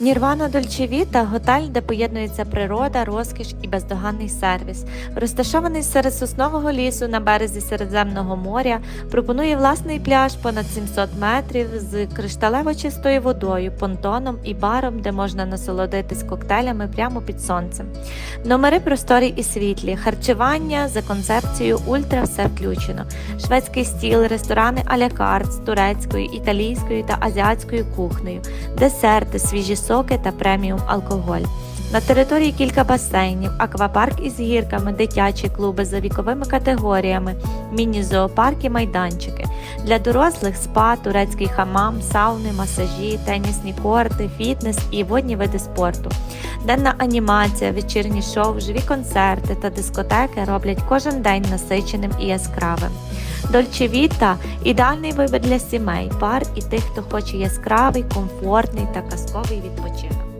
Нірвана Дольчевіта готель, де поєднується природа, розкіш і бездоганний сервіс. Розташований серед соснового лісу на березі Середземного моря, пропонує власний пляж понад 700 метрів з кришталево чистою водою, понтоном і баром, де можна насолодитись коктейлями прямо під сонцем. Номери просторі і світлі, харчування за концепцією ультра все включено. Шведський стіл, ресторани а-ля з турецькою, італійською та азіатською кухнею, десерти, свіжі соки та преміум алкоголь. На території кілька басейнів, аквапарк із гірками, дитячі клуби за віковими категоріями, міні-зоопарк і майданчики. Для дорослих спа, турецький хамам, сауни, масажі, тенісні корти, фітнес і водні види спорту. Денна анімація, вечірні шоу, живі концерти та дискотеки роблять кожен день насиченим і яскравим. Дольче Віта – ідеальний вибір для сімей, пар і тих, хто хоче яскравий, комфортний та казковий відпочинок.